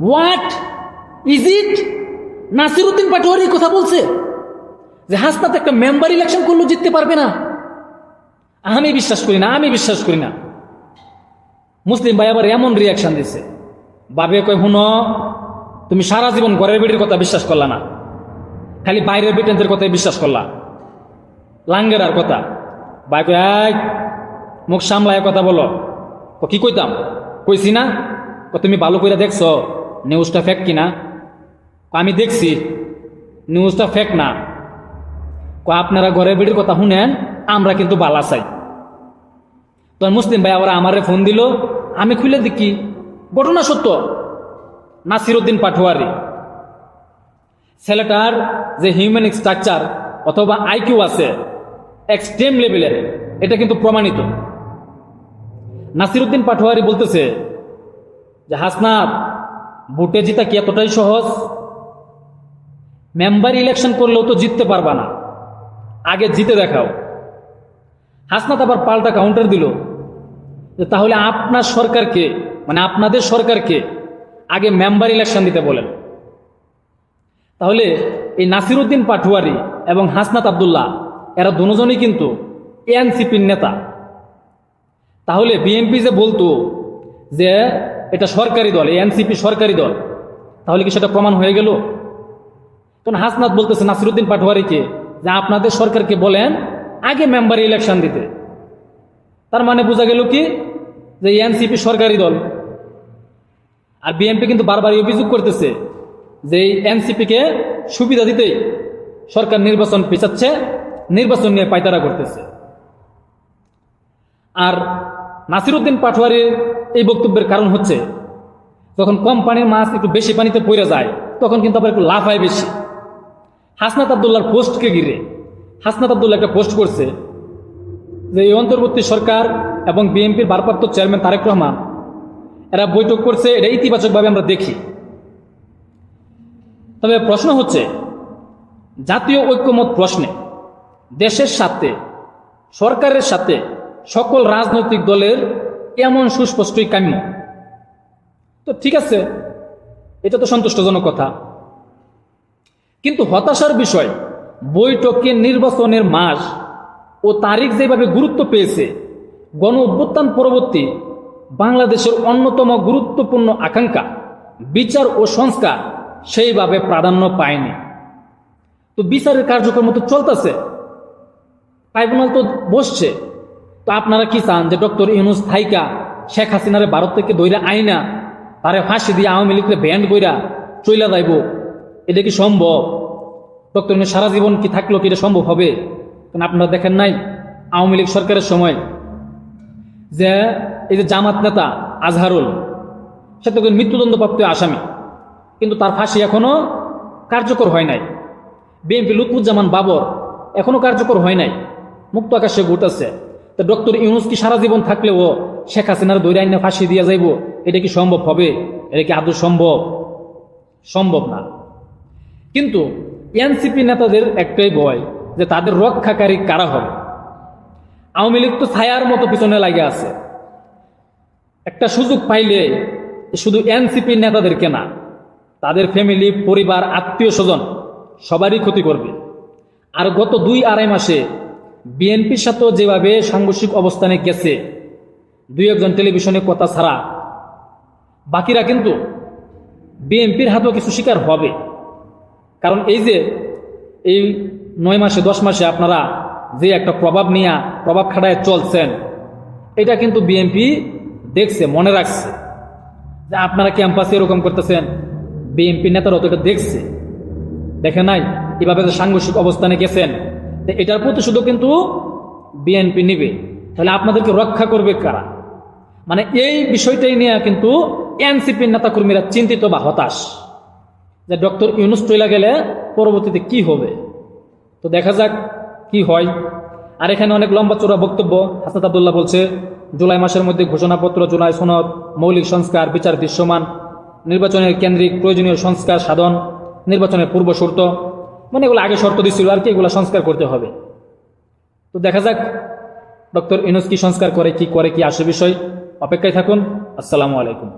What is it Nasiruddin Patwari কথা বলছে যে হাসনাত একটা মেম্বার ইলেকশন করলেও জিততে পারবে না। আমি বিশ্বাস করি না, আমি বিশ্বাস করি না। মুসলিম ভাই আবার এমন রিয়াকশন দিছে। বাবে কয়, হুন, তুমি সারা জীবন ঘরের বেটির কথা বিশ্বাস করলা না। খালি বাইরের বেটেনদের কথাই বিশ্বাস করলা। লাঙ্গের আর কথা। ভাই কয় এক মুখ সামলায় কথা বলো। কি কইতাম? কইছি না। তুমি ভালো করে দেখছ। নিউজটা ফেক কিনা? আমি দেখছি। নিউজটা ফেক না। আপনারা ঘরে বেটির কথা শুনেন, আমরা কিন্তু বালা চাই। তো মুসলিম ভাই আবার আমারে ফোন দিল, আমি খুলে দেখি, ঘটনা সত্য। নাসিরুদ্দিন পাটোয়ারি। ছেলেটার যে হিউম্যান স্ট্রাকচার অথবা আইকিউ আছে এক্সট্রিম লেভেলের এটা কিন্তু প্রমাণিত। নাসিরুদ্দিন পাটোয়ারি বলতেছে যে, হাসনাত ভোটে জিতা কি এতটাই সহজ? মেম্বার ইলেকশন করলেও তো জিততে পারবা না। আগে জিতে দেখাও। হাসনাত আবার পাল্টা কাউন্টার দিল। তাহলে আপনার সরকারকে মানে আপনাদের সরকারকে আগে মেম্বার ইলেকশন দিতে বলেন। তাহলে এই নাসিরুদ্দিন পাটুয়ারি এবং হাসনাত আবদুল্লাহ, এরা দুজনই কিন্তু এনসিপির নেতা। তাহলে বিএনপি যে বলতো যে এটা সরকারি দল এনসিপি সরকারি দল। তাহলে কি সেটা প্রমাণ হয়ে গেল? তখন হাসনাত বলতেছে নাসিরুদ্দিন পাটোয়ারিকে যে আপনাদের সরকারকে বলেন আগে মেম্বার ইলেকশন দিতে। তার মানে বোঝা গেল কি? যে এনসিপি সরকারি দল। আর বিএনপি কিন্তু বারবারই অভিযোগ করতেছে যে এই এনসিপিকে সুবিধা দিতেই সরকার নির্বাচন পেছাচ্ছে নির্বাচন নিয়ে পায়তারা করতেছে। আর নাসিরুদ্দিন পাটোয়ারির এই বক্তব্যের কারণ হচ্ছে, যখন কম পানির মাছ একটু বেশি পানিতে পড়ে যায়, তখন কিন্তু আবার একটু লাভ হয় বেশি। হাসনাত আবদুল্লাহর পোস্টকে ঘিরে, হাসনাত আবদুল্লাহ একটা পোস্ট করছে যে, এই অন্তর্বর্তী সরকার এবং বিএনপির ভারপ্রাপ্ত চেয়ারম্যান তারেক রহমান, এরা বৈঠক করছে, এটা ইতিবাচকভাবে আমরা দেখি। তবে প্রশ্ন হচ্ছে, জাতীয় ঐক্যমত প্রশ্নে দেশের সাথে সরকারের সাথে সকল রাজনৈতিক দলের এমন সুস্পষ্টই কাম্য। তো ঠিক আছে, এটা তো সন্তুষ্টজনক কথা। কিন্তু হতাশার বিষয় বৈঠকে নির্বাচনের মাস ও তারিখ যেভাবে গুরুত্ব পেয়েছে, গণ অভ্যুত্থান পরবর্তী বাংলাদেশের অন্যতম গুরুত্বপূর্ণ আকাঙ্ক্ষা, বিচার ও সংস্কার সেইভাবে প্রাধান্য পায়নি। তো বিচারের কার্যক্রম তো চলতেছে, ট্রাইব্যুনাল তো বসছে। তো আপনারা কি চান যে ডক্টর ইউনুস থাইকা শেখ হাসিনারে ভারত থেকে দইরা আইনা, তারে ফাঁসি দিয়ে আওয়ামী লীগকে ব্যান্ড কইরা চইলা যাইব? এটা কি সম্ভব? ডক্টর ইউনুস, সারা জীবন কি থাকল কি এটা সম্ভব হবে? কারণ আপনারা দেখেন নাই, আওয়ামী লীগ সরকারের সময় যে এই যে জামাত নেতা আজহারুল, সে তো মৃত্যুদণ্ডপ্রাপ্ত আসামি, কিন্তু তার ফাঁসি এখনও কার্যকর হয় নাই। বিএনপি লুৎফুজ্জামান বাবর এখনও কার্যকর হয় নাই। মুক্ত আকাশে ঘুরতেছে। তো ডক্টর ইউনুস কি সারা জীবন থাকলেও শেখ হাসিনার দৈরা আইনে ফাঁসি দিয়া যাইব? এটা কি সম্ভব হবে? এটা কি আদৌ সম্ভব? সম্ভব না। কিন্তু এনসিপি নেতাদের একটাই ভয় যে তাদের রক্ষাকারী কারা হবে? আওয়ামী লীগ তো ছায়ার মতো পিছনে লাগে আছে। একটা সুযোগ পাইলে শুধু এনসিপি নেতাদেরকে না, তাদের ফ্যামিলি, পরিবার, আত্মীয় স্বজন সবারই ক্ষতি করবে। আর গত দুই আড়াই মাসে বিএনপির সাথেও যেভাবে সাংঘর্ষিক অবস্থানে গেছে, দুই একজন টেলিভিশনে কথা ছাড়া। বাকিরা কিন্তু বিএনপির হাতেও কিছু শিকার হবে। কারণ এই যে এই নয় মাসে, দশ মাসে আপনারা যে একটা প্রভাব নিয়ে প্রভাব খাটায় চলছেন, এটা কিন্তু বিএনপি দেখছে, মনে রাখছে। যে আপনারা ক্যাম্পাসে এরকম করতেছেন, বিএনপি নেতারা তো এটা দেখছে। দেখে নাই, এভাবে সাংঘর্ষিক অবস্থানে গেছেন এটার প্রতি শুধু কিন্তু বিএনপি নিবে। তাহলে আপনাদেরকে রক্ষা করবে কারা? মানে এই বিষয়টাই নিয়ে কিন্তু এনসিপির নেতাকর্মীরা চিন্তিত বা হতাশ। যে ডক্টর ইউনুস চলে গেলে পরবর্তীতে কি হবে? তো দেখা যাক কি হয়। আর এখানে অনেক লম্বা চোরা বক্তব্য হাসাদ আবদুল্লাহ বলছে, জুলাই মাসের মধ্যে ঘোষণাপত্র, জুলাই সনদ, মৌলিক সংস্কার, বিচার দৃশ্যমান, নির্বাচনের কেন্দ্রিক প্রয়োজনীয় সংস্কার সাধন, নির্বাচনের পূর্ব শর্ত মানে এগুলো আগে শর্ত দিচ্ছিল আর কি, এগুলো সংস্কার করতে হবে। তো দেখা যাক, ডক্টর ইনুস কি সংস্কার করে, কি করে, কি আসে বিষয়। অপেক্ষায় থাকুন। আসসালামু আলাইকুম।